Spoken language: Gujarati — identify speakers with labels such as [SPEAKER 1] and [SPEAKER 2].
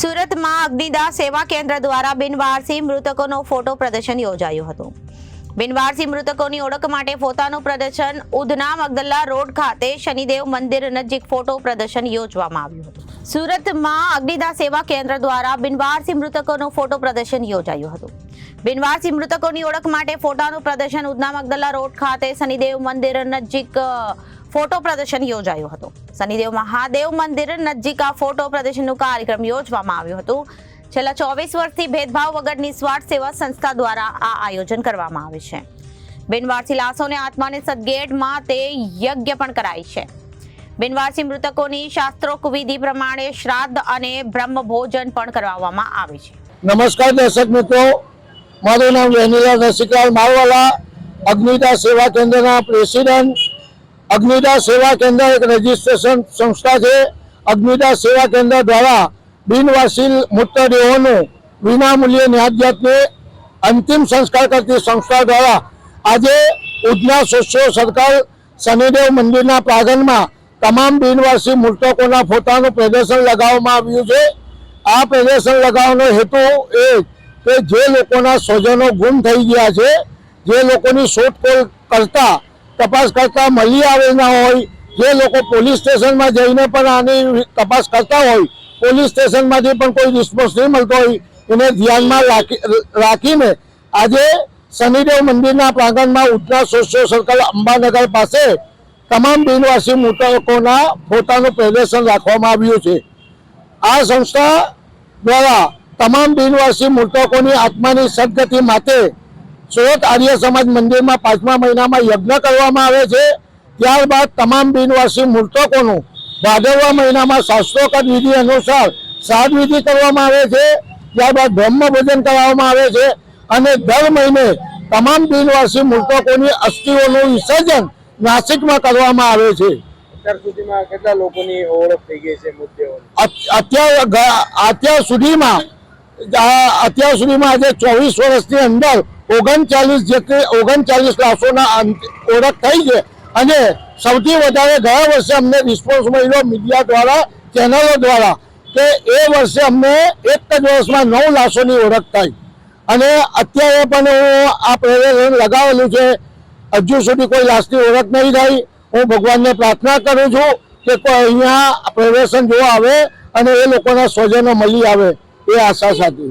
[SPEAKER 1] સુરતમાં અગ્નિદાસ સેવા કેન્દ્ર દ્વારા બિનવારસી મૃતકોનો ફોટો પ્રદર્શન યોજાયું હતું. બિનવારસી મૃતકોની ઓળખ માટે પોતાનું પ્રદર્શન ઉધના મગદલ્લા રોડ ખાતે શનિદેવ મંદિર નજીક ફોટો પ્રદર્શન યોજવામાં આવ્યું હતું. સુરતમાં અગ્નિદાહ સેવા કેન્દ્ર દ્વારા બિનવારસી મૃતકોનું ફોટો પ્રદર્શન યોજાયું હતું. બિનવારસી મૃતકોની ઓળખ માટે ફોટાનું પ્રદર્શન ઉધના મગદલ્લા રોડ ખાતે શનિદેવ મંદિર નજીક ફોટો પ્રદર્શન યોજાયું હતું. શનિદેવ મહાદેવ મંદિર નજીક આ ફોટો પ્રદર્શનનું કાર્યક્રમ યોજવામાં આવ્યું હતું. છેલ્લા ચોવીસ વર્ષથી ભેદભાવ વગર નિસ્વાર્થ સેવા સંસ્થા દ્વારા આ આયોજન કરવામાં આવે છે. બિનવારસી લાશોને આત્માને સદગેટમાં તે યજ્ઞ પણ કરાય છે. બિનવારસી મૃતકોની શાસ્ત્રોક્ત વિધિ પ્રમાણે શ્રાદ્ધ અને બ્રહ્મ ભોજન પણ કરાવવામાં આવે છે.
[SPEAKER 2] નમસ્કાર દર્શક મિત્રો, મારું નામ વેનીલા રસિકલાલ મારવાલા અગ્નિદા સેવા કેન્દ્રના પ્રેસિડેન્ટ અગ્નિદા સેવા કેન્દ્ર એક રજીસ્ટ્રેશન સંસ્થા છે. અગ્નિદા સેવા કેન્દ્ર દ્વારા બિનવાસી મૃતદેહોનું વિનામૂલ્યે ન્યાજ્ઞાતને અંતિમ સંસ્કાર કરતી સંસ્થા દ્વારા આજે ઉધના સોશિયો સર્કલ શનિદેવ મંદિરના પ્રાંગણમાં તમામ બિનવાસી મૃતકોના ફોટાનું પ્રદર્શન લગાવવામાં આવ્યું છે. આ પ્રદર્શન લગાવવાનો હેતુ એ કે જે લોકોના સ્વજનો ગુમ થઈ ગયા છે, જે લોકોની શોધખોળ કરતા તપાસ કરતા મળી આવેલા હોય, જે લોકો પોલીસ સ્ટેશનમાં જઈને પણ આની તપાસ કરતા હોય, પોલીસ સ્ટેશનમાંથી પણ કોઈ રિસ્પોન્સ નહીં મળતો હોય, એને ધ્યાનમાં રાખીને આજે શનિદેવ મંદિરના પ્રાંગણમાં ઉધના સોશિયો સર્કલ અંબાનગર પાસે તમામ બિનવાસી મૃતકોના ફોટાનું પ્રદર્શન રાખવામાં આવ્યું છે. આ સંસ્થા દ્વારા તમામ બિનવાસી મૃતકોની આત્માની સદગતિ માટે સુરત આર્ય સમાજ મંદિરમાં પાંચમા મહિનામાં યજ્ઞ કરવામાં આવે છે. ત્યારબાદ તમામ બિનવાસી મૃતકોનું ભાદરવા મહિનામાં શાસ્ત્રોકત વિધિ અનુસાર શ્રાદ્ધ વિધિ કરવામાં આવે છે. ત્યારબાદ બ્રહ્મ ભોજન કરાવવામાં આવે છે અને દર મહિને તમામ બિનવાસી મૃતકોની અસ્થિઓનું વિસર્જન નાસિકમાં કરવામાં આવે છે.
[SPEAKER 3] અત્યાર સુધીમાં કેટલા લોકોની ઓળખ થઈ ગઈ છે મુદ્દેઓની
[SPEAKER 2] અત્યાર અત્યાર સુધીમાં અત્યાર સુધીમાં આજે ચોવીસ વર્ષની અંદર ઓગણચાલીસ જેટલી, ઓગણચાલીસ લાશોના ઓળખ થઈ છે. અને સૌથી વધારે ગયા વર્ષે અમને રિસ્પોન્સ મળ્યો મીડિયા દ્વારા ચેનલો દ્વારા, કે એ વર્ષે અમને એક જ વર્ષમાં નવ લાશોની ઓળખ થઈ. અને અત્યારે પણ હું આ પ્રદર્શન લગાવેલું છે. હજુ સુધી કોઈ લાશની ઓળખ નહીં થઈ. હું ભગવાનને પ્રાર્થના કરું છું કે કોઈ અહીંયા પ્રવેશન જોવા આવે અને એ લોકોના સ્વજનો મળી આવે. એ આશા સાથે.